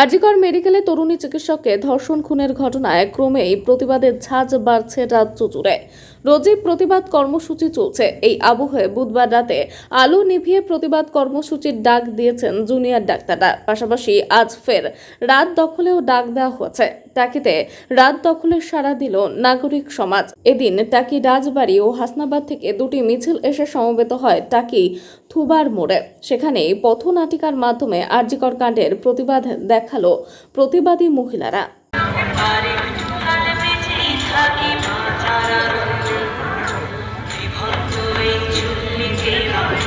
আরজিকর মেডিকেলে তরুণী চিকিৎসককে ধর্ষণ খুনের ঘটনায় ক্রমেই প্রতিবাদের ঝাঁজ বাড়ছে রাজ্য জুড়ে। রোজই প্রতিবাদ কর্মসূচি চলছে। এই আবহে বুধবার রাতে আলো নিভিয়ে প্রতিবাদ কর্মসূচির ডাক দিয়েছেন জুনিয়র ডাক্তাররা। পাশাপাশি আজ ফের রাত দখলেও ডাক দেওয়া হয়েছে। টাকিতে রাত দখলের সাড়া দিল নাগরিক সমাজ। এদিন টাকি রাজবাড়ি ও হাসনাবাদ থেকে দুটি মিছিল এসে সমবেত হয় টাকি থুবার মোড়ে। সেখানে পথনাটিকার মাধ্যমে আরজিকর কাণ্ডের প্রতিবাদ দেখাল প্রতিবাদী মহিলারা।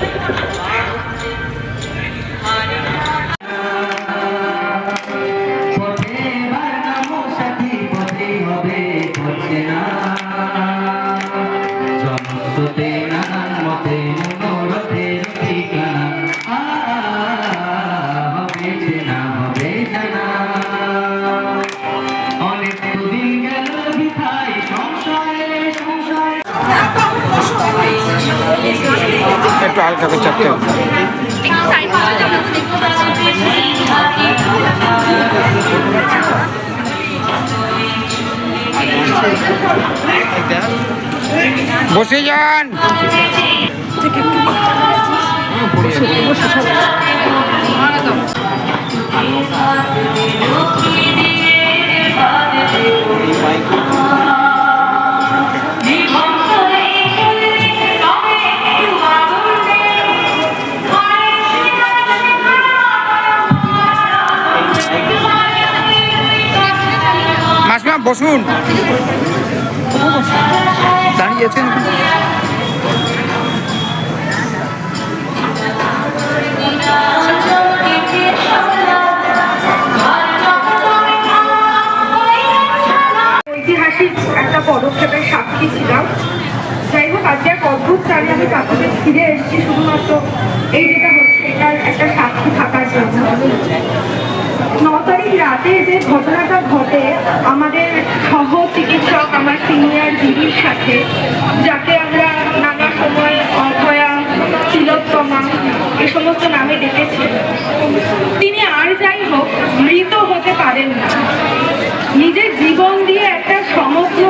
Thank কাল একটু হালকা করে চাপতে হবে। বসে যান। বসুন। দাঁড়িয়েছেন। ঐতিহাসিক একটা পদক্ষেপের সাক্ষী ছিলাম। যাই হোক, আজকে এক অদ্ভুত চালে আমি চাকরিতে ফিরে এসেছি শুধুমাত্র এই যেটা হচ্ছে এটার একটা সাক্ষী থাকার জন্য ন তারিখ রাতে যে ঘটনাটা ঘটে। আমাদের সহ চিকিৎসক আমার সিনিয়র দিদির সাথে, যাকে আমরা নানা সময় অভয়া, তিলোত্তমা এ সমস্ত নামে ডেকেছি। তিনি আর যাই হোক, মৃত হতে পারেন না। নিজের জীবন দিয়ে একটা সমগ্র,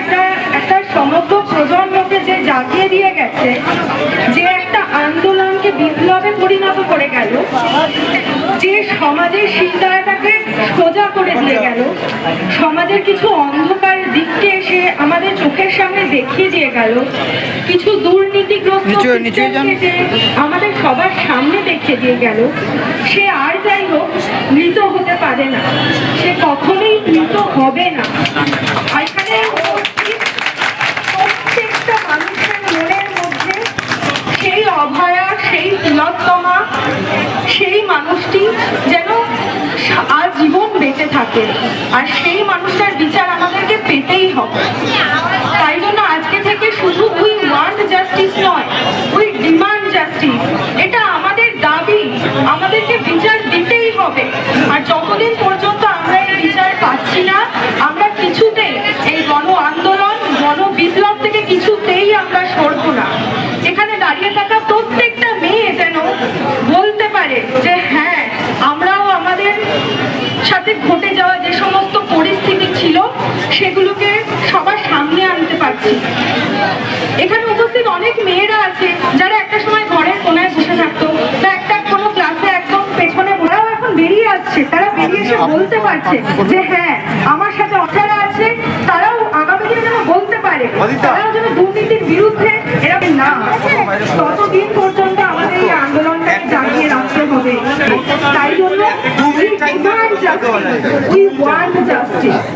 একটা একটা সমগ্র প্রজন্মকে যে জাগিয়ে দিয়ে গেছে বিপ্লবে পরিণত করে গেল যে সমাজের শিলদাটাকে সোজা করে দিয়ে গেল সমাজের কিছু অন্ধকার দিককে সে আমাদের চোখের সামনে দেখিয়ে দিয়ে গেল কিছু দুর্নীতিগ্রস্ত যে আমাদের সবার সামনে দেখিয়ে দিয়ে গেল। সে আর যাই হোক মৃত হতে পারে না। সে কখনোই মৃত হবে না। এখানে আর সেই মানুষটার বিচার আমাদেরকে পেতেই হবে। তাই জন্য আজকে থেকে শুধু উই ওয়ান্ট জাস্টিস নয়, উই ডিমান্ড জাস্টিস এটা আমাদের দাবি, আমাদেরকে বিচার দিতেই হবে। আর যতদিন পর্যন্ত আমরা এই বিচার পাচ্ছি না, আমরা কিছুতেই এই গণ আন্দোলন, গণ বিপ্লব থেকে কিছুতেই আমরা সরবো না। এখানে দাঁড়িয়ে থাকা প্রত্যেকটা মেয়ে যেন বলতে পারে যে হ্যাঁ আমরাও আমাদের সাথে ঘটে ছিল সেগুলোকে সবার সামনে আনতে পারছি এখানে উপস্থিত অনেক মেয়েরা আছে যারা একটা সময় ঘরের কোনায় বসে থাকতো বা একটা কোনো ক্লাসে একদম পেছনে ওরাও এখন বেরিয়ে আসছে তারা বেরিয়ে এসে বলতে পারছে যে হ্যাঁ আমার সাথে অচারা আছে তারাও আগামী দিনে যেন বলতে পারে তারাও যেন দুর্নীতির বিরুদ্ধে এরকম না ততদিন পর্যন্ত আমাদের এই আন্দোলনটাকে জাগিয়ে রাখতে হবে তাই জন্য. We want justice.